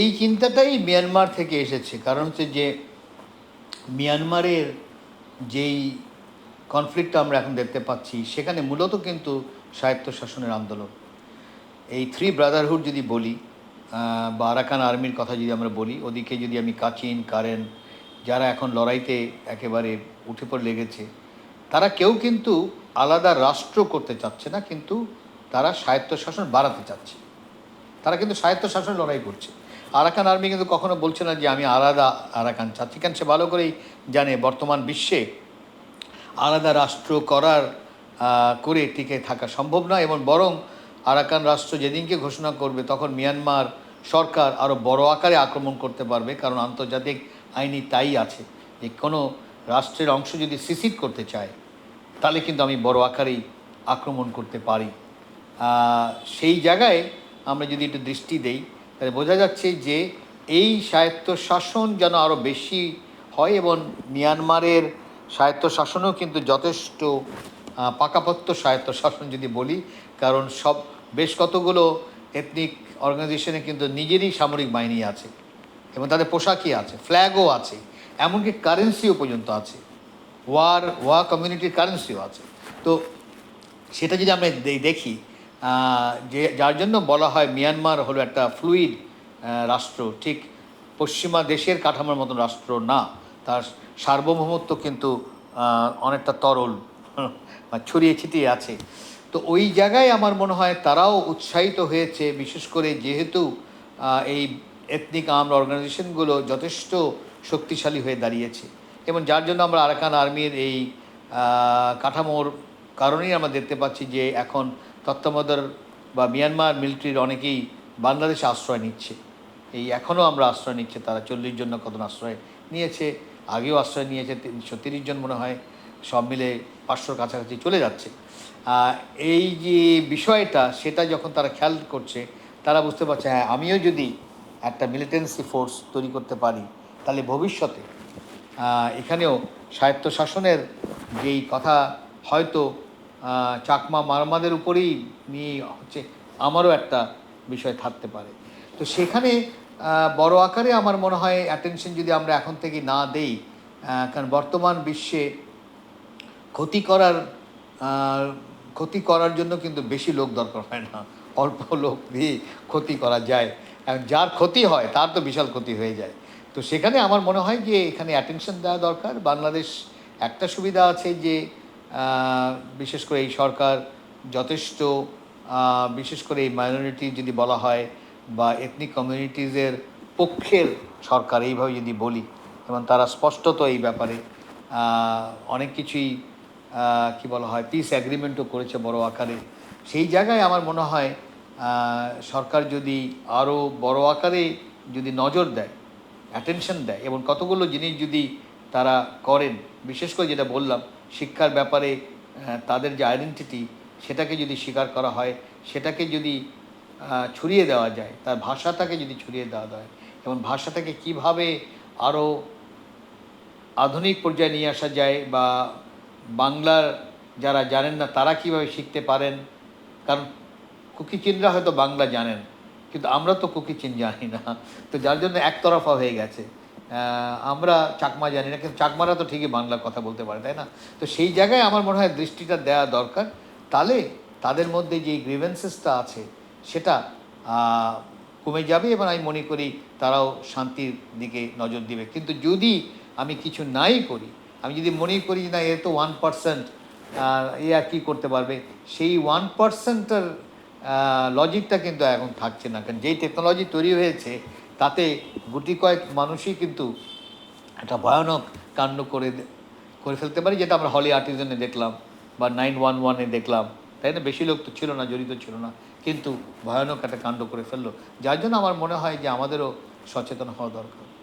এই চিন্তাটাই মিয়ানমার থেকে এসেছে। কারণ হচ্ছে যে, মিয়ানমারের যেই কনফ্লিক্ট আমরা এখন দেখতে পাচ্ছি, সেখানে মূলত কিন্তু স্বায়ত্তশাসনের আন্দোলন। এই থ্রি ব্রাদারহুড যদি বলি বা আরাকান আর্মির কথা যদি আমরা বলি, ওদিকে যদি আমি কাচিন, কারেন, যারা এখন লড়াইতে একেবারে উঠে পড়ে লেগেছে, তারা কেউ কিন্তু আলাদা রাষ্ট্র করতে চাচ্ছে না, কিন্তু তারা স্বায়ত্তশাসন বাড়াতে চাচ্ছে। তারা কিন্তু স্বায়ত্তশাসন লড়াই করছে। আরাকান আর্মি কিন্তু কখনো বলছে না যে আমি আলাদা আরাকান কারণ সে ভালো করেই জানে। বর্তমান বিশ্বে আলাদা রাষ্ট্র করার করে টিকে থাকা সম্ভব নয় এবং বরং আরাকান রাষ্ট্র যেদিনকে ঘোষণা করবে তখন মিয়ানমার সরকার আরও বড় আকারে আক্রমণ করতে পারবে, কারণ আন্তর্জাতিক আইনি তাই আছে যে কোনো রাষ্ট্রের অংশ যদি সিসিড করতে চায়, তাহলে কিন্তু আমি বড় আকারেই আক্রমণ করতে পারি। সেই জায়গায় আমরা যদি একটু দৃষ্টি দেই তাহলে বোঝা যাচ্ছে যে এই স্বায়ত্তশাসন যেন আরও বেশি হয় এবং মিয়ানমারের স্বায়ত্তশাসনও কিন্তু যথেষ্ট পাকাপোক্ত স্বায়ত্তশাসন যদি বলি, কারণ সব, বেশ কতগুলো এথনিক অর্গানাইজেশনে কিন্তু নিজেরই সামরিক বাহিনী আছে এবং তাদের পোশাকই আছে ফ্ল্যাগও আছে, এমনকি কারেন্সিও পর্যন্ত আছে ওয়ার ওয়া কমিউনিটির কারেন্সিও আছে। তো সেটা যদি আমরা দেখি যে যার জন্য বলা হয় মিয়ানমার হলো একটা ফ্লুইড রাষ্ট্র। ঠিক পশ্চিমা দেশের কাঠামোর মতন রাষ্ট্র না। তার সার্বভৌমত্ব কিন্তু অনেকটা তরল ছড়িয়ে ছিটিয়ে আছে। তো ওই জায়গায় আমার মনে হয় তারাও উৎসাহিত হয়েছে, বিশেষ করে যেহেতু এই এথনিক আর্মড অর্গানাইজেশনগুলো যথেষ্ট শক্তিশালী হয়ে দাঁড়িয়েছে। এবং যার জন্য আমরা আরাকান আর্মির এই কাঠামোর কারণেই আমরা দেখতে পাচ্ছি যে এখন তত্ত্বাবধার বা মিয়ানমার মিলিটারির অনেকেই বাংলাদেশে আশ্রয় নিচ্ছে। এই এখনও আমরা আশ্রয় নিচ্ছে, তারা চল্লিশ জন না কত আশ্রয় নিয়েছে, আগেও আশ্রয় নিয়েছে, তিনশো তিরিশ জন মনে হয়, সব মিলে পাঁচশোর কাছাকাছি চলে যাচ্ছে। এই যে বিষয়টা, সেটা যখন তারা খেয়াল করছে, তারা বুঝতে পারছে হ্যাঁ আমিও যদি একটা মিলিটেন্সি ফোর্স তৈরি করতে পারি, তাহলে ভবিষ্যতে এখানেও স্বায়ত্তশাসনের যেই কথা হয়তো চাকমা মারমাদের উপরেই নিয়ে হচ্ছে আমারও একটা বিষয় থাকতে পারে। তো সেখানে বড় আকারে আমার মনে হয় অ্যাটেনশন যদি আমরা এখন থেকে না দেই কারণ বর্তমান বিশ্বে ক্ষতি করার ক্ষতি করার জন্য কিন্তু বেশি লোক দরকার হয় না। অল্প লোক দিয়ে ক্ষতি করা যায়। যার ক্ষতি হয়, তার তো বিশাল ক্ষতি হয়ে যায়। তো সেখানে আমার মনে হয় যে এখানে অ্যাটেনশন দেওয়া দরকার। বাংলাদেশ একটা সুবিধা আছে যে বিশেষ করে এই সরকার যথেষ্ট বিশেষ করে এই মাইনরিটি যদি বলা হয় বা এথনিক কমিউনিটিজের পক্ষের সরকার এইভাবে যদি বলি এবং তারা স্পষ্টত এই ব্যাপারে অনেক কিছুই কি বলা হয় পিস অ্যাগ্রিমেন্টও করেছে বড় আকারে। সেই জায়গায় আমার মনে হয় সরকার যদি আরও বড় আকারে যদি নজর দেয় অ্যাটেনশন দেয় এবং কতগুলো জিনিস যদি তারা করেন, বিশেষ করে যেটা বললাম শিক্ষার ব্যাপারে তাদের যে আইডেন্টিটি সেটাকে যদি স্বীকার করা হয়, সেটাকে যদি ছড়িয়ে দেওয়া যায়, তার ভাষাটাকে যদি ছড়িয়ে দেওয়া যায়, এবং ভাষাটাকে কীভাবে আরও আধুনিক পর্যায়ে নিয়ে আসা যায় বা বাংলার যারা জানেন না, তারা কীভাবে শিখতে পারেন? কারণ কুকি চিনরা হয়তো বাংলা জানেন, কিন্তু আমরা তো কুকি চিন জানি না। তো যার জন্য একতরফা হয়ে গেছে। আমরা চাকমা জানি না, কিন্তু চাকমারা তো ঠিকই বাংলা কথা বলতে পারে, তাই না? তো সেই জায়গায় আমার মনে হয় দৃষ্টিটা দেওয়া দরকার। তাহলে তাদের মধ্যে যে গ্রিভেন্সেসটা আছে, সেটা কমে যাবে এবং আমি মনে করি তারাও শান্তির দিকে নজর দিবে। কিন্তু যদি আমি কিছু নাই করি, আমি যদি মনে করি যে না, এ তো ওয়ান পার্সেন্ট এ আর কী করতে পারবে, সেই ওয়ান পার্সেন্টের লজিকটা কিন্তু এখন থাকছে না। কারণ যেই টেকনোলজি তৈরি হয়েছে, তাতে গুটি কয়েক মানুষই কিন্তু একটা ভয়ানক কাণ্ড করে করে ফেলতে পারি, যেটা আমরা হলি আর্টিজনে দেখলাম বা নাইন ওয়ান ওয়ানে দেখলাম। তাই না? বেশি লোক তো ছিল না, জড়িত ছিল না। কিন্তু ভয়ানক একটা কাণ্ড করে ফেলল। যার জন্য আমার মনে হয় যে আমাদেরও সচেতন হওয়া দরকার।